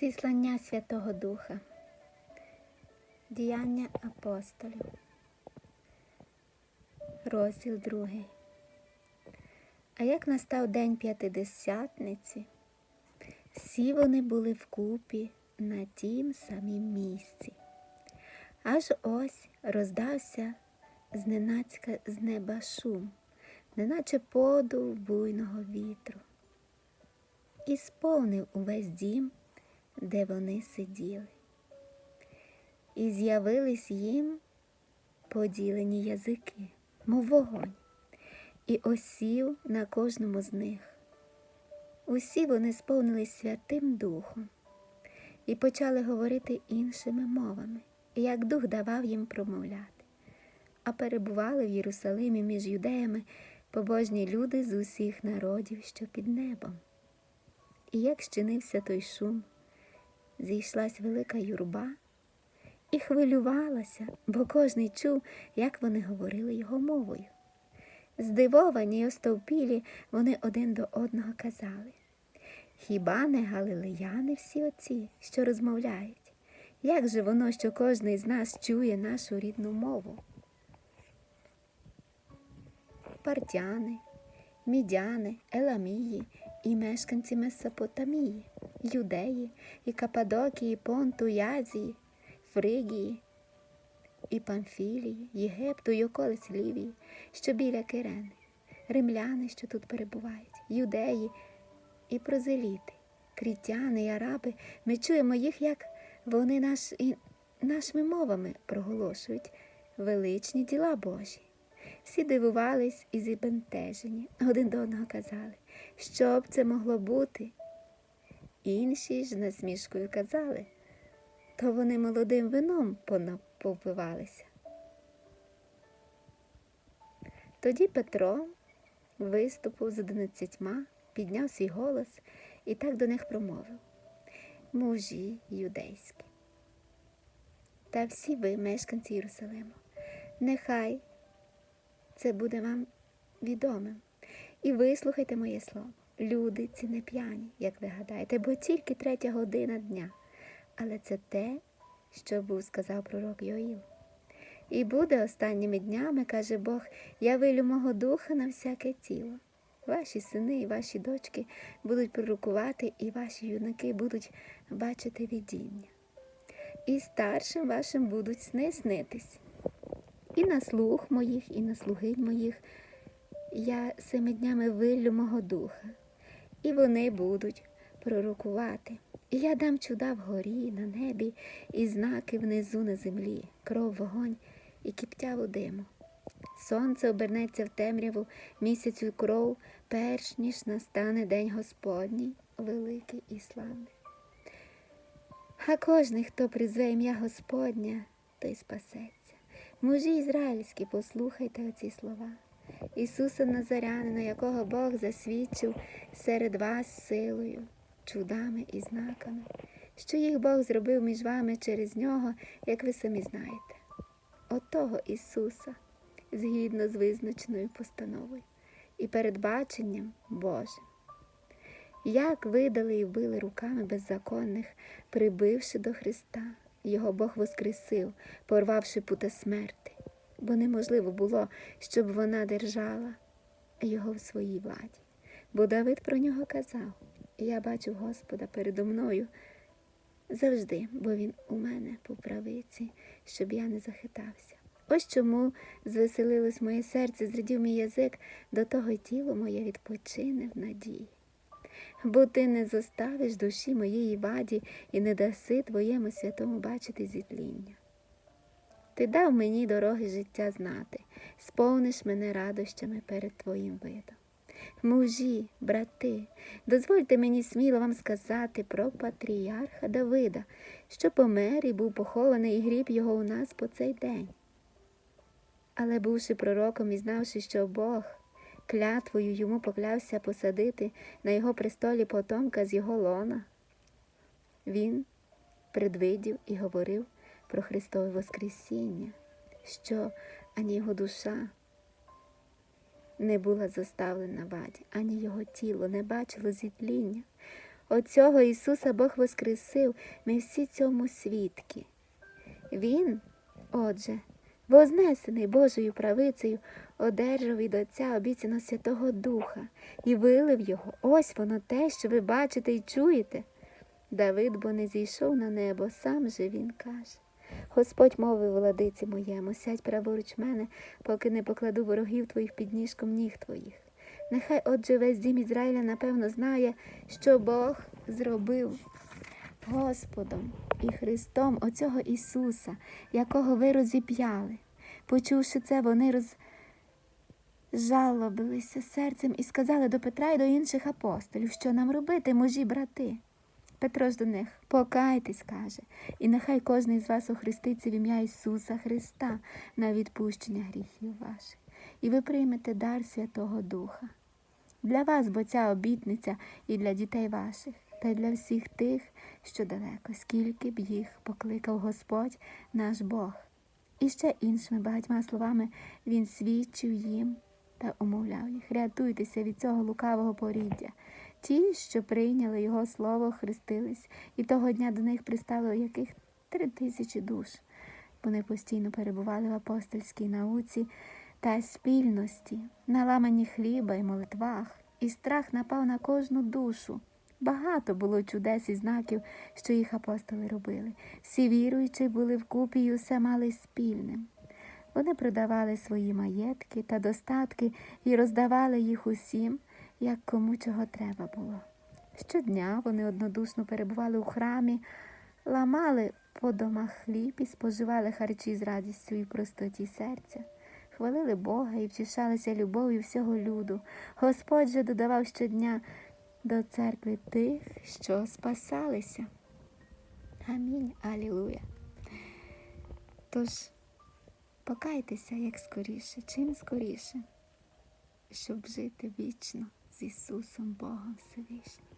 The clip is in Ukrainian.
Зіслання Святого Духа. Діяння апостолів. Розділ другий. А як настав день п'ятидесятниці, всі вони були вкупі на тім самім місці. Аж ось роздався зненацька з неба шум, неначе подув буйного вітру, і сповнив увесь дім, де вони сиділи. І з'явились їм поділені язики, мов вогонь, і осів на кожному з них. Усі вони сповнились Святим Духом і почали говорити іншими мовами, як дух давав їм промовляти. А перебували в Єрусалимі між юдеями побожні люди з усіх народів, що під небом. І як щинився той шум, зійшлась велика юрба і хвилювалася, бо кожний чув, як вони говорили його мовою. Здивовані й остовпілі, вони один до одного казали Хіба не галилеяни всі оці, що розмовляють? Як же воно, що кожний з нас чує нашу рідну мову? Партяни, мідяни, еламії і мешканці Месопотамії, юдеї, і Кападокії, Понту, і Азії, Фригії, і Памфілії, Єгипту, і околиць Лівії, що біля Кирени, римляни, що тут перебувають, юдеї і прозеліти, крітяни і араби, ми чуємо їх, як вони наш, і нашими мовами проголошують величні діла Божі. Всі дивувались і зібентежені, один до одного казали, що б це могло бути. Інші ж насмішкою казали, то вони молодим вином попивалися. Тоді Петро виступив з одинадцятьма, підняв свій голос і так до них промовив мужі юдейські. Та всі ви, мешканці Єрусалиму, нехай це буде вам відомим. І вислухайте моє слово. Люди ці не п'яні, як ви гадаєте, бо тільки третя година дня. Але це те, що був сказав пророк Йоїл. І буде останніми днями, каже Бог, я вилю мого духа на всяке тіло. Ваші сини і ваші дочки будуть пророкувати, і ваші юнаки будуть бачити видіння. І старшим вашим будуть сни снитись. І на слух моїх, і на слугинь моїх я семи днями виллю мого духа, і вони будуть пророкувати. І я дам чуда вгорі, на небі, і знаки внизу на землі, кров, вогонь і киптяву диму. Сонце обернеться в темряву місяцю кров, перш ніж настане день Господній, великий і славний. А кожний, хто призве ім'я Господня, той спасеться. Мужі ізраїльські, послухайте оці слова. Ісуса Назарянина, якого Бог засвідчив серед вас силою, чудами і знаками, що їх Бог зробив між вами через нього, як ви самі знаєте. Отого Ісуса, згідно з визначеною постановою і передбаченням Божим. Як видали і вбили руками беззаконних, прибивши до Христа, його Бог воскресив, порвавши пута смерти, бо неможливо було, щоб вона держала його в своїй владі. Бо Давид про нього казав я бачу Господа передо мною завжди, бо Він у мене по правиці, щоб я не захитався. Ось чому звеселилось моє серце, зрадів мій язик, до того тіло моє відпочине в надії. Бо ти не зоставиш душі моєї ваді і не даси твоєму святому бачити зітління. Ти дав мені дороги життя знати, сповниш мене радощами перед твоїм видом. Мужі, брати, дозвольте мені сміло вам сказати про патріарха Давида, що помер і був похований і гріб його у нас по цей день. Але, бувши пророком і знавши, що Бог клятвою йому поклявся посадити на його престолі потомка з його лона, він предвидів і говорив про Христове Воскресіння, що ані його душа не була заставлена ваді, ані його тіло не бачило зітління. Оцього Ісуса Бог воскресив, ми всі цьому свідки. Він, отже, вознесений Божою правицею, одержав від Отця обіцяно Святого Духа і вилив його. Ось воно те, що ви бачите і чуєте. Давид бо не зійшов на небо, сам же він каже. Господь мовив владиці моєму, сядь праворуч мене, поки не покладу ворогів твоїх під ніжком ніг твоїх. Нехай отже весь дім Ізраїля напевно знає, що Бог зробив Господом і Христом оцього Ісуса, якого ви розіп'яли. Почувши це, вони розжалобилися серцем і сказали до Петра і до інших апостолів, що нам робити, мужі брати. Петро ж до них покайтесь, каже, і нехай кожен із вас охреститься в ім'я Ісуса Христа на відпущення гріхів ваших, і ви приймете дар Святого Духа. Для вас, бо ця обітниця і для дітей ваших, та й для всіх тих, що далеко, скільки б їх покликав Господь наш Бог. І ще іншими багатьма словами він свідчив їм та умовляв їх. Рятуйтеся від цього лукавого поріддя. Ті, що прийняли його слово, хрестились, і того дня до них пристало яких три тисячі душ. Вони постійно перебували в апостольській науці та спільності, на ламані хліба і молитвах, і страх напав на кожну душу. Багато було чудес і знаків, що їх апостоли робили. Всі віруючі були вкупі і усе мали спільним. Вони продавали свої маєтки та достатки і роздавали їх усім, як кому чого треба було. Щодня вони однодушно перебували у храмі, ламали по домах хліб і споживали харчі з радістю і простоті серця, хвалили Бога і втішалися любов'ю всього люду. Господь же додавав щодня до церкви тих, що спасалися. Амінь. Алілуя. Тож покайтеся як скоріше, чим скоріше, щоб жити вічно з Ісусом Богом Всевишнім.